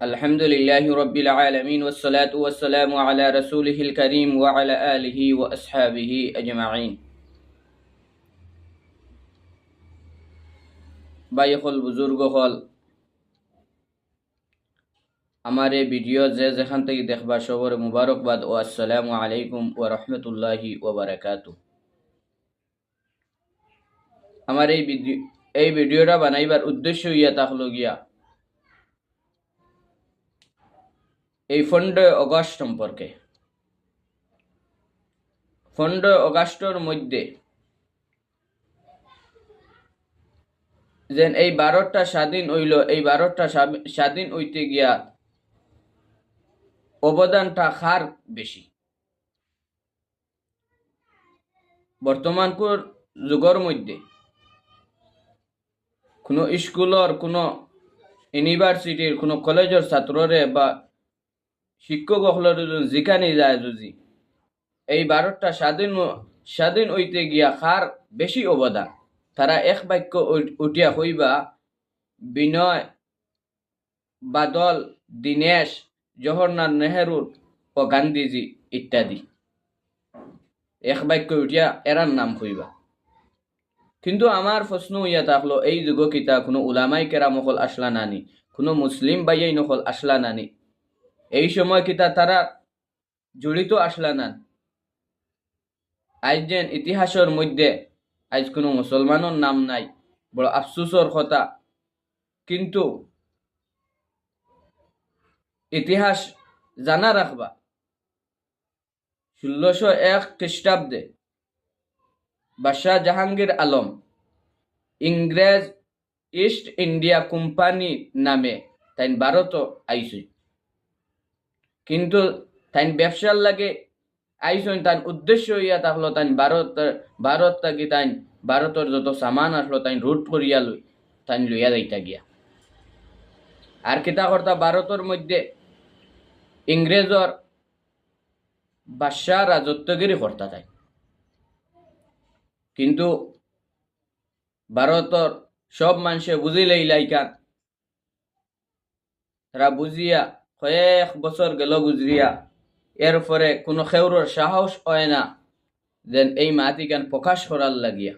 الحمد لله رب العالمين والصلاة والسلام على رسوله الكريم وعلى آله وأصحابه أجمعين বাইকল বুজুর্গ হল আমার এই ভিডিও যে যেখান থেকে দেখবা সবর মুবারকবাদ ও আসসালামু আলাইকুম ও রহমতুল্লাহি ও বারাকাতু আমার এই ভিডিও এই ভিডিওটা বানাইবার উদ্দেশ্য ইয়া তাহলো গিয়া এই পনেরোই অগস্ট সম্পর্কে। পনেরোই অগস্টের মধ্যে যেন এই ভারতটা স্বাধীন হইল, এই ভারতটা স্বাধীন হইতে গিয়া অবদানটা খার বেশি বর্তমানকুর যুগর মধ্যে কোনো স্কুলর কোনো ইউনিভার্সিটির কোনো কলেজের ছাত্ররে বা শিক্ষক যেখানে যায় যদি এই ভারতটা স্বাধীন স্বাধীন হইতে গিয়া খার বেশি অবদান। তারা এক বাক্য উঠিয়া হইবা বিনয়, বাদল, দীনেশ জওহরলাল নেহেরু ও গান্ধীজি ইত্যাদি। এক বাক্য উঠিয়া এরার নাম হইবা কিন্তু আমার প্রশ্ন হইয়া থাকল এই যুগ কোনো উলামাই কেরাম হল আসলা নানি, কোনো মুসলিম বাইয়াই নকল আসলা নানি। এই সময় কিতা তারা জড়িত আসলা নান আজ যেন ইতিহাসের মধ্যে আজ কোনো মুসলমানের নাম নাই, বড় আফসুসর কথা। কিন্তু ইতিহাস জানা রাখবা ষোলোশো এক খ্রিস্টাব্দে বাদশাহ জাহাঙ্গীর আলম ইংরেজ ইস্ট ইন্ডিয়া কোম্পানি নামে তাই ভারত আইসই কিন্তু তাই ব্যবসার লাগে আইসন তাই উদ্দেশ্য ইয়া থাকল তাই ভারত ভারত থাকি তাই ভারতের যত সামান আসলো তাই রুট করিয়া লই তাই লইয়া যাইতা গিয়া। আর কিতা কর্তা, ভারতের মধ্যে ইংরেজর বাদশাহ রাজত্বগিরি কর্তা তাই কিন্তু ভারতর সব মানুষে বুঝিলেই লাইকান তারা বুঝিয়া কয়েক বছর গেল গুজরিয়া এর পরে কোনো খেউরর সাহস হয় না যেন এই মাতিকান প্রকাশ করার লাগিয়া।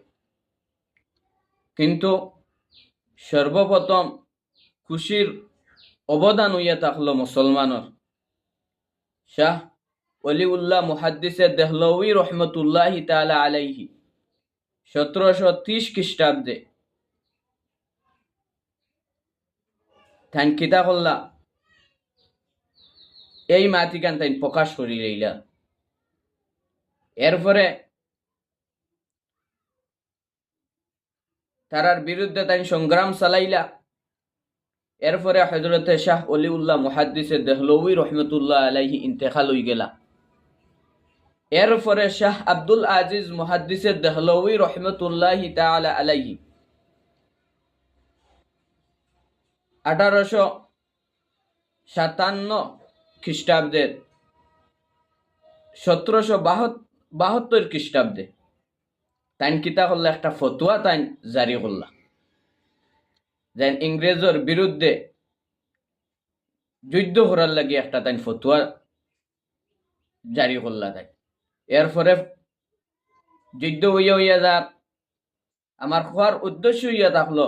কিন্তু সর্বপ্রথম খুশির অবদান হইয়া থাকল মুসলমানের শাহ অলিউল্লাহ মুহাদ্দিসে দেহলউই রহমতুল্লাহ তালা আলাইহি সতেরোশো ত্রিশ খ্রিস্টাব্দে থান কিতা করলা এই মাতিকান তাই প্রকাশ করি লইলা। এরপরে তারার বিরুদ্ধে তাই সংগ্রাম চালাইলা। এরপরে হজরতে শাহ অলিউল্লাহ মুহাদ্দিসে দেহলউই রহমতুল্লাহ আলাইহি ইন্তেকাল হই গেলা। এরপরে শাহ আব্দুল আজিজ মুহাদ্দিসে দেহলউই রহমতুল্লাহ তাআলা আলাইহি। আঠারোশো সাতান্ন খ্রিস্টাব্দের সতেরোশো বাহাত্তর খ্রিস্টাব্দে, তাইন কিতা করলে একটা ফতুয়া তাইন জারি করলা। যেন ইংরেজর বিরুদ্ধে যুদ্ধ করার লাগে একটা তাইন ফতুয়া জারি করলা তাই এরপরে যুদ্ধ হইয়া হইয়া যাক, আমার খোয়ার উদ্দেশ্য হইয়া থাকল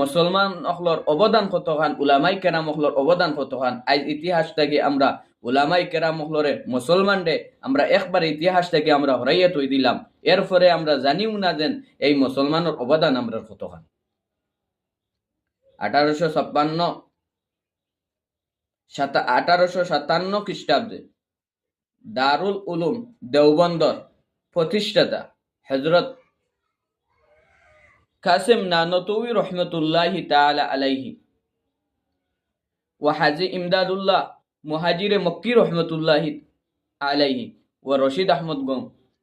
মুসলমান অখলর অবদান কত কতখান? উলামাই কেরাম অখলর অবদান কত কতখান? আজ ইতিহাস থেকে আমরা উলামাই কেরাম অখলরে মুসলমান রে, আমরা একবার ইতিহাস থেকে আমরা হরাইয়া তৈ দিলাম। এরপরে আমরা জানিও না যেন এই মুসলমানের অবদান আমরা কতখান? আঠারোশো ছাপ্পান্ন আঠারোশো সাতান্ন খ্রিস্টাব্দে দারুল উলুম দেওবন্দর প্রতিষ্ঠাতা হজরত কাসিম নানতউই রহমতুল্লাহি তাআলা আলাইহি ও হাজি ইমদাদুল্লাহ মুহাজির মক্কি রহমতুল্লাহি আলাইহি ও রশিদ আহমদ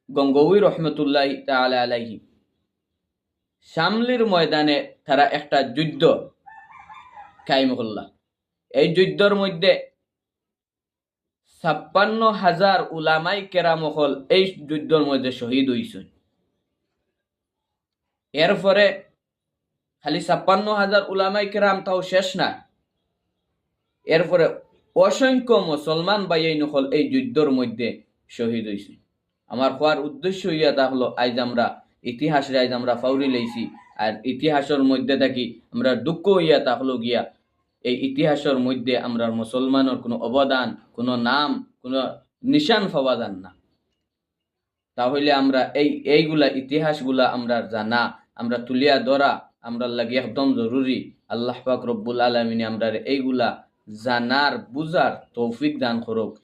গঙ্গউই রহমতুল্লাহি তাআলা আলাইহি শামলির ময়দানে তারা একটা যুদ্ধ কায়েম করলা এই যুদ্ধর মধ্যে ছাপ্পান্ন হাজার উলামাই কেরামহল এই যুদ্ধর মধ্যে শহীদ হইছেন। এরপরে খালি ছাপ্পান্ন হাজার উলামাই কেরাম তাও শেষ না। এরপরে অসংখ্য মুসলমান বাইয়াই নকল এই যুদ্ধর মধ্যে শহীদ হয়েছে আমার হওয়ার উদ্দেশ্য হইয়া তা হলো, আজ আমরা ইতিহাসে আজ আমরা ফাউরি লইছি, আর ইতিহাসের মধ্যে থাকি আমরা দুঃখ হইয়া হলো গিয়া, এই ইতিহাসের মধ্যে আমরা মুসলমানের কোনো অবদান, কোনো নাম, কোনো নিশান যান না। তাহলে আমরা এই, এইগুলা ইতিহাসগুলা আমরা জানা আমরা তুলিয়া ধরা, আমরা লাগে একদম জরুরি। আল্লাহ পাক রব্বুল আলমিনে আমরা এইগুলা জানার বুজার তৌফিক দান করুক।